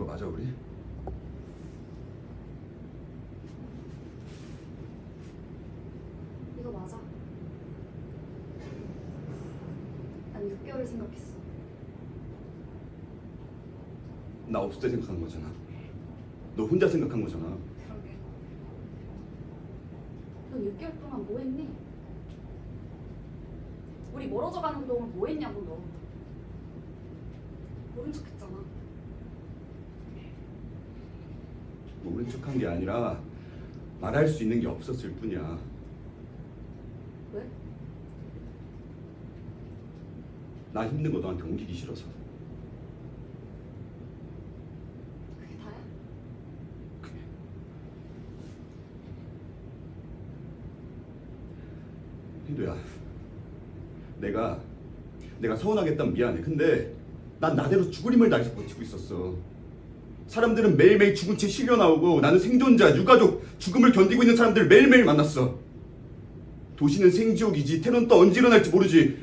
맞아 우리? 이거 맞아. 난 6개월을 생각했어. 나 없을 때 생각한 거잖아. 너 혼자 생각한 거잖아. 그러게. 넌 6개월 동안 뭐 했니? 우리 멀어져 가는 동안 뭐 했냐고 너. 모른 척 했잖아. 모른 척한 게 아니라 말할 수 있는 게 없었을 뿐이야. 왜? 나 힘든 거 너한테 옮기기 싫어서. 그게 다야? 그래. hin도야, 내가 내가 서운하겠다면 미안해. 근데 난 나대로 죽을 힘을 다해서 버티고 있었어. 사람들은 매일매일 죽은 채 실려 나오고 나는 생존자, 유가족, 죽음을 견디고 있는 사람들 을 매일매일 만났어. 도시는 생지옥이지 테러는 또 언제 일어날지 모르지.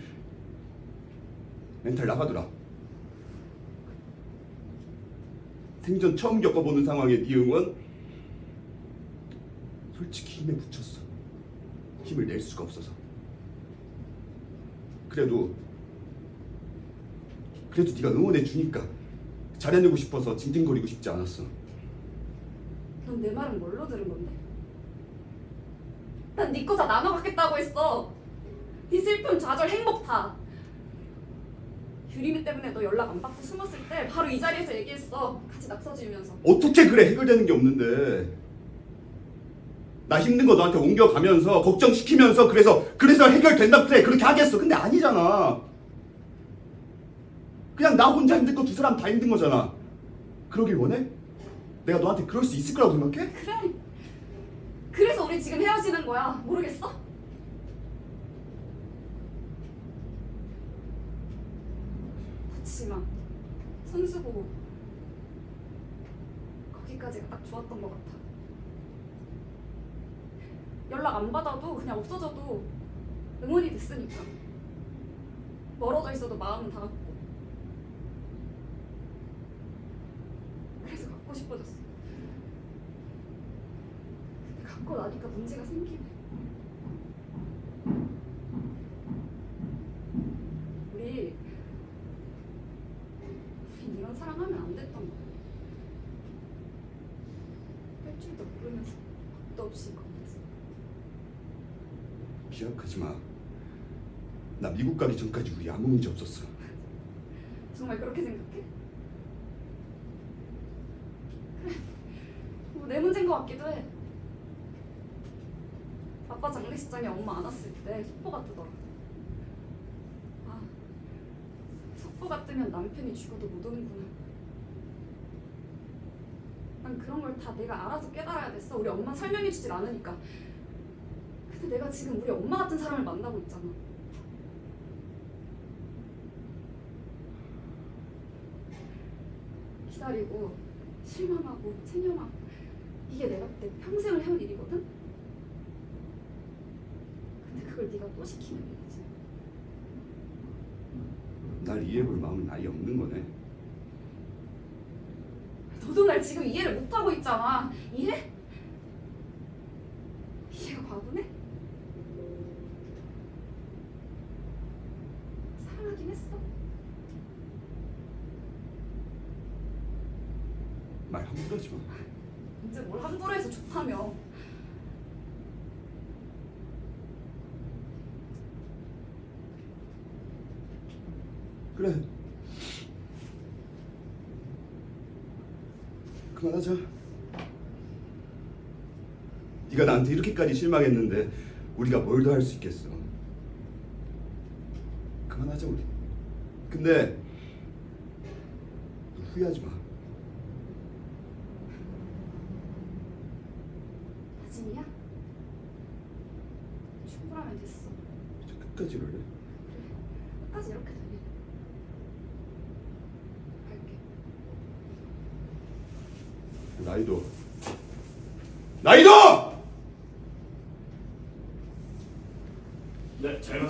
멘탈 나가더라. 생전 처음 겪어보는 상황에 네 응원 솔직히 힘에 부쳤어. 힘을 낼 수가 없어서. 그래도 그래도 네가 응원해 주니까 잘해내고 싶어서 징징거리고 싶지 않았어. 넌 내 말은 뭘로 들은 건데? 난 네 거 다 나눠 갖겠다고 했어. 네 슬픔, 좌절, 행복 다. 유리미 때문에 너 연락 안 받고 숨었을 때 바로 이 자리에서 얘기했어. 같이 낙서 지으면서. 어떻게 그래 해결되는 게 없는데 나 힘든 거 너한테 옮겨가면서 걱정시키면서 그래서 그래서 해결된다 그래 그렇게 하겠어 근데 아니잖아 그냥 나 혼자 힘들 거 두 사람 다 힘든 거잖아 그러길 원해? 내가 너한테 그럴 수 있을 거라고 생각해? 그래. 그래서 우리 지금 헤어지는 거야. 모르겠어? 다치마, 선수 보고 거기까지가 딱 좋았던 것 같아. 연락 안 받아도 그냥 없어져도 응원이 됐으니까. 멀어져 있어도 마음은 닿았고. 그래서 갖고 싶어졌어. 근데 갖고 나니까 문제가 생기네. 우리 우린 이런 사랑하면 안 됐던 거야. 할 줄도 모르면서 겁도 없이 겁냈어. 기억하지 마. 나 미국 가기 전까지 우리 아무 문제 없었어. 정말 그렇게 생각해? 그래. 뭐내 문제인 것 같기도 해. 아빠 장례식장에 엄마 안 왔을 때 속보가 뜨더라. 아, 속보가 뜨면 남편이 죽어도 못 오는구나. 난 그런 걸 다 내가 알아서 깨달아야 됐어. 우리 엄마 설명해주질 않으니까. 근데 내가 지금 우리 엄마 같은 사람을 만나고 있잖아. 기다리고 실망하고 체념하고 이게 내가 내 평생을 해온 일이거든? 근데 그걸 네가 또 시키면 되지 날 이해해볼 마음은 아예 없는 거네. 너도 날 지금 이해를 못하고 있잖아 이해? 이해가 바보네? 사랑하긴 했어 말 함부로 하지 마. 이제 뭘 함부로 해서 좋다며 그래. 그만하자. 네가 나한테 이렇게까지 실망했는데 우리가 뭘 더 할 수 있겠어. 그만하자 우리. 근데 너 후회하지 마. 다짐이야? 충분하면 됐어 이제 끝까지 그래. 끝까지 이렇게 되네 갈게 나이도 나이도!